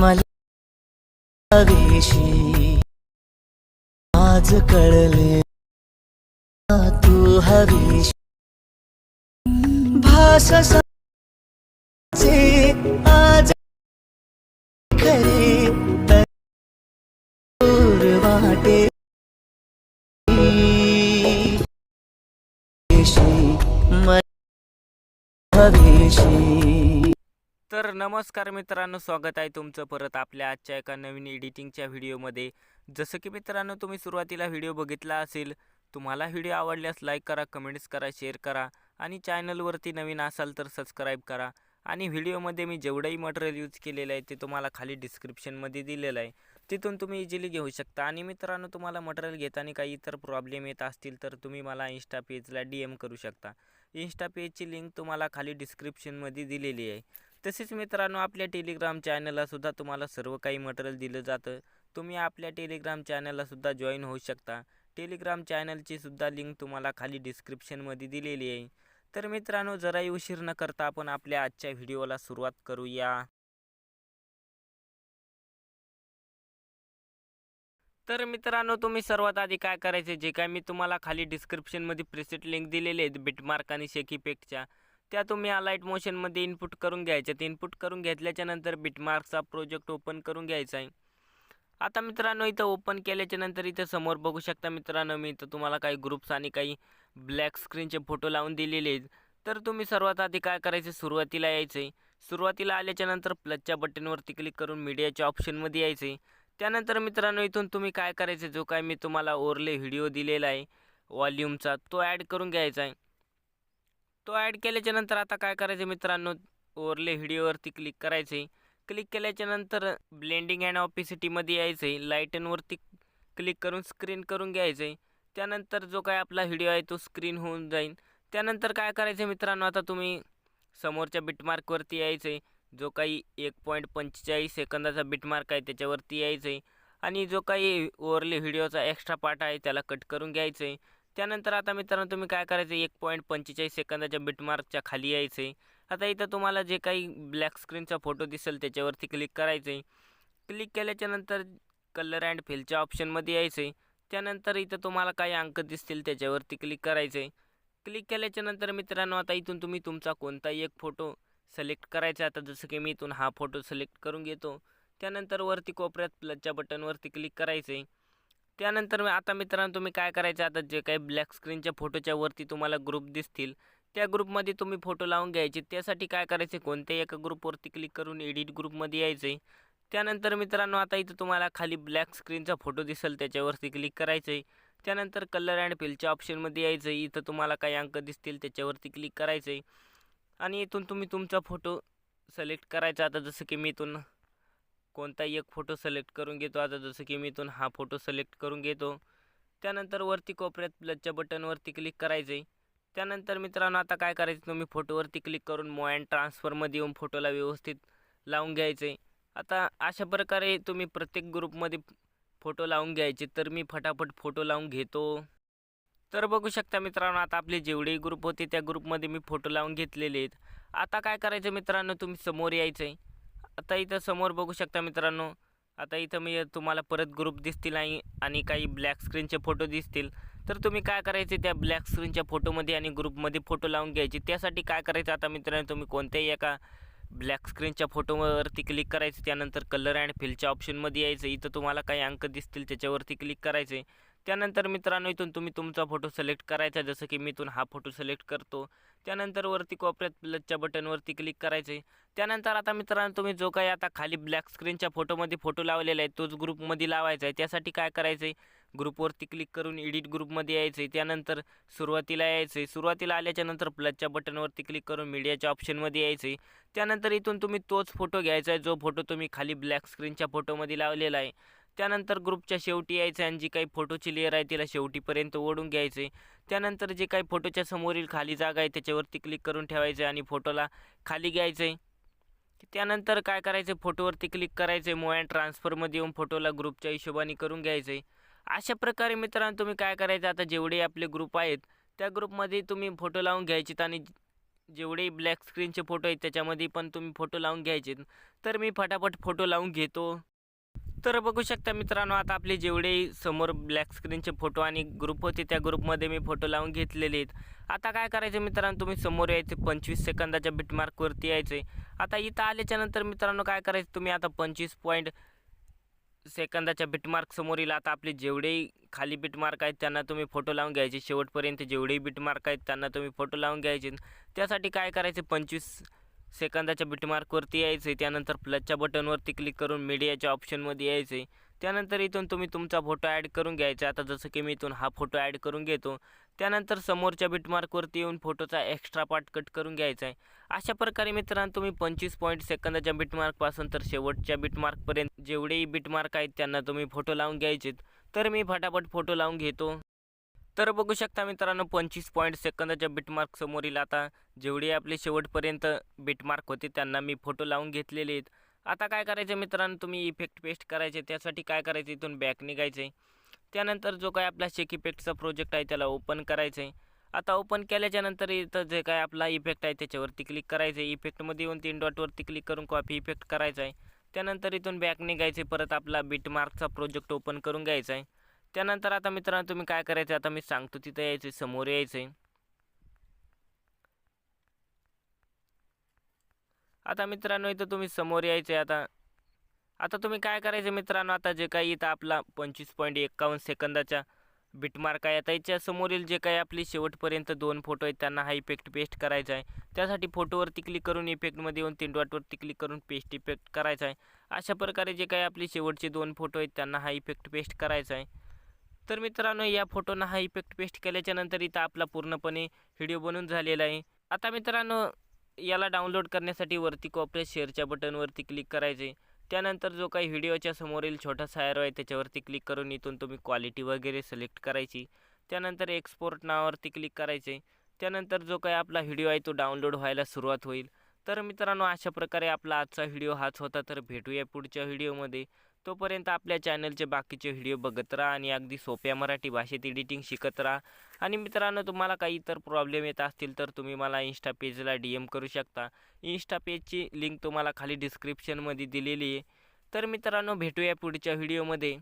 मला हवीशी आज कळले तू हवीशी. भास आज खरे तर वाटे. मला तर नमस्कार मित्रांनो स्वागत आहे तुमचं परत आपल्या आजच्या एका नवीन एडिटिंगच्या व्हिडिओमध्ये. जसं की मित्रांनो तुम्ही सुरुवातीला व्हिडिओ बघितला असेल तुम्हाला व्हिडिओ आवडल्यास लाईक करा कमेंट्स करा शेअर करा आणि चॅनलवरती नवीन असाल तर सबस्क्राईब करा. आणि व्हिडिओमध्ये मी जेवढंही मटेरियल यूज केलेलं आहे ते तुम्हाला खाली डिस्क्रिप्शनमध्ये दिलेलं आहे. तिथून तुम्ही इझिली घेऊ शकता. आणि मित्रांनो तुम्हाला मटेरियल घेताना काही इतर प्रॉब्लेम येत असतील तर तुम्ही मला इन्स्टा पेजला डी एम करू शकता. इन्स्टा पेजची लिंक तुम्हाला खाली डिस्क्रिप्शनमध्ये दिलेली आहे. तसेच मित्रांनो आपल्या टेलिग्राम चॅनलला सुद्धा तुम्हाला सर्व काही मटेरियल दिलं जातं. तुम्ही आपल्या टेलिग्राम चॅनलला सुद्धा जॉईन होऊ शकता. टेलिग्राम चॅनलची सुद्धा लिंक तुम्हाला खाली डिस्क्रिप्शनमध्ये दिलेली आहे. तर मित्रांनो जराही उशीर न करता आपण आपल्या आजच्या व्हिडिओला सुरुवात करूया. तर मित्रांनो तुम्ही सर्वात आधी काय करायचे? जे काय मी तुम्हाला खाली डिस्क्रिप्शनमध्ये प्रिसेट लिंक दिलेले आहेत बिटमार्क आणि शेकीपेकच्या त्या तुम्ही अलाइट मोशनमध्ये इनपुट करून घ्यायच्यात. इनपुट करून घेतल्याच्या नंतर बिटमार्कचा प्रोजेक्ट ओपन करून घ्यायचा आहे. आता मित्रांनो इथं ओपन केल्याच्यानंतर इथं समोर बघू शकता मित्रांनो मी इथं तुम्हाला काही ग्रुप्स आणि काही ब्लॅक स्क्रीनचे फोटो लावून दिलेले आहेत. तर तुम्ही सर्वात आधी काय करायचं? सुरुवातीला यायचं आहे सुरुवातीला आल्याच्यानंतर प्लसच्या बटनवरती क्लिक करून मीडियाच्या ऑप्शनमध्ये यायचं आहे त्यानंतर मित्रांनो इथून तुम्ही काय करायचं? जो काय मी तुम्हाला ओरले व्हिडिओ दिलेला आहे वॉल्यूमचा तो ॲड करून घ्यायचा आहे. तो ॲड केल्याच्यानंतर आता काय करायचं मित्रांनो? ओरले व्हिडिओवरती क्लिक करायचं क्लिक केल्याच्यानंतर ब्लेंडिंग अँड ऑपिसिटीमध्ये यायचं आहे लाईटनवरती क्लिक करून स्क्रीन करून घ्यायचं आहे त्यानंतर जो काय आपला व्हिडिओ आहे तो स्क्रीन होऊन जाईल त्यानंतर काय करायचं मित्रांनो? आता तुम्ही समोरच्या बिटमार्कवरती यायचं आहे जो काही एक पॉईंट पंचेचाळीस सेकंदाचा बिटमार्क आहे त्याच्यावरती यायचं आहे आणि जो काही ओरले व्हिडिओचा एक्स्ट्रा पार्ट आहे त्याला कट करून घ्यायचं आहे त्यानंतर आता मित्रांनो तुम्ही काय करायचं? एक पॉईंट पंचेचाळीस सेकंदाच्या बिटमार्कच्या खाली यायचं आहे आता इथं तुम्हाला जे काही ब्लॅक स्क्रीनचा फोटो दिसेल त्याच्यावरती क्लिक करायचं आहे क्लिक केल्याच्यानंतर कलर अँड फिलच्या ऑप्शनमध्ये यायचं आहे त्यानंतर इथं तुम्हाला काही अंक दिसतील त्याच्यावरती क्लिक करायचं आहे क्लिक केल्याच्यानंतर मित्रांनो आता इथून तुम्ही तुमचा कोणताही एक फोटो सिलेक्ट करायचा आता जसं की मी इथून हा फोटो सिलेक्ट करून घेतो. त्यानंतर वरती कोपऱ्यात प्लसच्या बटनवरती क्लिक करायचं आहे त्यानंतर मी- आता मित्रांनो तुम्ही काय करायचं? आता जे काही ब्लॅक स्क्रीनच्या फोटोच्या वरती तुम्हाला ग्रुप दिसतील. त्या ग्रुपमध्ये तुम्ही फोटो लावून घ्यायचे. त्यासाठी काय करायचे? कोणत्याही एका ग्रुपवरती क्लिक करून एडिट ग्रुपमध्ये यायचं आहे त्यानंतर मित्रांनो आता इथं तुम्हाला खाली ब्लॅक स्क्रीनचा फोटो दिसेल. त्याच्यावरती क्लिक करायचं आहे त्यानंतर कलर अँड फिलच्या ऑप्शनमध्ये यायचं आहे इथं तुम्हाला काही अंक दिसतील. त्याच्यावरती क्लिक करायचं आहे आणि इथून तुम्ही तुमचा फोटो सिलेक्ट करायचा. आता जसं की मी इथून कोणताही एक फोटो सिलेक्ट करून घेतो. आता जसं की मी इथून हा फोटो सिलेक्ट करून घेतो. त्यानंतर वरती कोपऱ्यात प्लसच्या बटनवरती क्लिक करायचं आहे त्यानंतर मित्रांनो आता काय करायचं? तुम्ही फोटोवरती क्लिक करून मो अँड ट्रान्सफरमध्ये येऊन फोटोला व्यवस्थित लावून घ्यायचं आहे आता अशा प्रकारे तुम्ही प्रत्येक ग्रुपमध्ये फोटो लावून घ्यायचे. तर मी फटाफट फोटो लावून घेतो. तर बघू शकता मित्रांनो आता आपले जेवढेही ग्रुप होते त्या ग्रुपमध्ये मी फोटो लावून घेतलेले आहेत. आता काय करायचं मित्रांनो? तुम्ही समोर यायचं आहे आता इथं समोर बघू शकता मित्रांनो आता इथं मी तुम्हाला परत ग्रुप दिसतील आणि काही ब्लॅक स्क्रीनचे फोटो दिसतील. तर तुम्ही काय करायचे त्या ब्लॅक स्क्रीनच्या फोटोमध्ये आणि ग्रुपमध्ये फोटो लावून घ्यायचे? त्यासाठी काय करायचं? आता मित्रांनो तुम्ही कोणत्याही एका ब्लॅक स्क्रीनच्या फोटोवरती क्लिक करायचं त्यानंतर कलर अँड फिलच्या ऑप्शनमध्ये यायचं. इथं तुम्हाला काही अंक दिसतील त्याच्यावरती क्लिक करायचे. त्यानंतर मित्रांनो इथून तुम्ही तुमचा फोटो सिलेक्ट करायचा. जसं की मी इथून हा फोटो सिलेक्ट करतो. त्यानंतर वरती कोपऱ्यात प्लसच्या बटनवरती क्लिक करायचे त्यानंतर आता मित्रांनो तुम्ही जो काही आता खाली ब्लॅक स्क्रीनच्या फोटोमध्ये फोटो लावलेला आहे तोच ग्रुपमध्ये लावायचा आहे. त्यासाठी काय करायचं आहे ग्रुपवरती क्लिक करून एडिट ग्रुपमध्ये यायचं आहे त्यानंतर सुरुवातीला यायचं आहे सुरुवातीला आल्याच्यानंतर प्लसच्या बटनवरती क्लिक करून मीडियाच्या ऑप्शनमध्ये यायचं आहे त्यानंतर इथून तुम्ही तोच फोटो घ्यायचा आहे जो फोटो तुम्ही खाली ब्लॅक स्क्रीनच्या फोटोमध्ये लावलेला आहे. त्यानंतर ग्रुपच्या शेवटी यायचं आणि जी काही फोटोची लेअर आहे तिला शेवटीपर्यंत ओढून घ्यायचं आहे त्यानंतर जे काही फोटोच्या समोरील खाली जागा आहे त्याच्यावरती क्लिक करून ठेवायचं आहे आणि फोटोला खाली घ्यायचं आहे त्यानंतर काय करायचं फोटोवरती क्लिक करायचं आहे मोबाईल ट्रान्सफरमध्ये येऊन फोटोला ग्रुपच्या हिशोबाने करून घ्यायचं आहे अशा प्रकारे मित्रांनो तुम्ही काय करायचं? आता जेवढे आपले ग्रुप आहेत त्या ग्रुपमध्ये तुम्ही फोटो लावून घ्यायचेत आणि जेवढे ब्लॅक स्क्रीनचे फोटो आहेत त्याच्यामध्ये पण तुम्ही फोटो लावून घ्यायचे तर मी फटाफट फोटो लावून घेतो. तर बघू शकता मित्रांनो आता आपले जेवढे समोर ब्लॅक स्क्रीनचे फोटो आणि ग्रुप होते त्या ग्रुपमध्ये मी फोटो लावून घेतलेले आहेत. आता काय करायचं मित्रांनो तुम्ही समोर यायचे पंचवीस सेकंदाच्या बिटमार्कवरती यायचे आता इथं आल्याच्यानंतर मित्रांनो काय करायचं तुम्ही आता पंचवीस पॉईंट सेकंदाच्या बिटमार्क समोर येईल. आता आपले जेवढेही खाली बिटमार्क आहेत त्यांना तुम्ही फोटो लावून घ्यायचे. शेवटपर्यंत जेवढेही बिटमार्क आहेत त्यांना तुम्ही फोटो लावून घ्यायचे. त्यासाठी काय करायचे पंचवीस सेकंदाच्या बिटमार्कवरती यायचे त्यानंतर प्लसच्या बटनवरती क्लिक करून मीडियाच्या ऑप्शनमध्ये यायचे त्यानंतर इथून तुम्ही तुमचा फोटो ॲड करून घ्यायचा. आता जसं की मी इथून हा फोटो ॲड करून घेतो. त्यानंतर समोरच्या बिटमार्कवरती येऊन फोटोचा एक्स्ट्रा पार्ट कट करून घ्यायचा आहे अशा प्रकारे मित्रांनो तुम्ही पंचवीस पॉईंट सेकंदाच्या बिटमार्कपासून तर शेवटच्या बिटमार्कपर्यंत जेवढेही बिटमार्क आहेत त्यांना तुम्ही फोटो लावून घ्यायचेत. तर मी फटाफट फोटो लावून घेतो. तर बघू शकता मित्रांनो पंचवीस पॉईंट सेकंदाच्या बिटमार्क समोरील आता जेवढे आपले शेवटपर्यंत बिटमार्क होते त्यांना मी फोटो लावून घेतलेले आहेत. आता काय करायचं मित्रांनो तुम्ही इफेक्ट पेस्ट करायचे त्यासाठी काय करायचं इथून बॅक निघायचं. त्यानंतर जो काय आपला शेक इफेक्टचा प्रोजेक्ट आहे त्याला ओपन करायचं आहे आता ओपन केल्याच्यानंतर इथं जे काय आपला इफेक्ट आहे त्याच्यावरती क्लिक करायचं आहे इफेक्टमध्ये येऊन तीन डॉटवरती क्लिक करून कॉपी इफेक्ट करायचा आहे त्यानंतर इथून बॅक निघायचे परत आपला बिटमार्कचा प्रोजेक्ट ओपन करून घ्यायचा आहे त्यानंतर आता मित्रांनो तुम्ही काय करायचं? आता मी सांगतो तिथं यायचं समोर यायचं आहे आता मित्रांनो इथं तुम्ही समोर यायचे आता. आता तुम्ही काय करायचं मित्रांनो? आता जे काही इथं आपला पंचवीस पॉईंट एक्कावन्न सेकंदाच्या बिटमार्क आहे. आता याच्या समोरील जे काही आपली शेवटपर्यंत दोन फोटो आहेत त्यांना हा इफेक्ट पेस्ट करायचा आहे. त्यासाठी फोटोवरती क्लिक करून इफेक्टमध्ये येऊन तीन डॉटवरती क्लिक करून पेस्ट इफेक्ट करायचा आहे. अशा प्रकारे जे काही आपले शेवटचे दोन फोटो आहेत त्यांना हा इफेक्ट पेस्ट करायचा आहे. तर मित्रांनो या फोटोनं हा इफेक्ट पेस्ट केल्याच्यानंतर इथं आपला पूर्णपणे व्हिडिओ बनून झालेला आहे. आता मित्रांनो याला डाउनलोड करण्यासाठी वरती कॉपरेट शेअरच्या बटनवरती क्लिक करायचे त्यानंतर जो काही व्हिडिओच्या समोरील छोटा सायरो आहे त्याच्यावरती क्लिक करून इथून तुम्ही क्वालिटी वगैरे सिलेक्ट करायची. त्यानंतर एक्सपोर्ट नावावरती क्लिक करायचे त्यानंतर जो काही आपला व्हिडिओ आहे तो डाउनलोड व्हायला सुरुवात होईल. तर मित्रांनो अशा प्रकारे आपला आजचा व्हिडिओ हाच होता. तर भेटूया पुढच्या व्हिडिओमध्ये तोपर्यंत आपल्या चॅनलचे बाकीचे व्हिडिओ बघत राहा आणि अगदी सोप्या मराठी भाषेत एडिटिंग शिकत राहा. आणि मित्रांनो तुम्हाला काही इतर प्रॉब्लेम येत असतील तर तुम्ही मला इन्स्टा पेजला डी एम करू शकता. इन्स्टा पेजची लिंक तुम्हाला खाली डिस्क्रिप्शनमध्ये दिलेली आहे. तर मित्रांनो भेटूया पुढच्या व्हिडिओमध्ये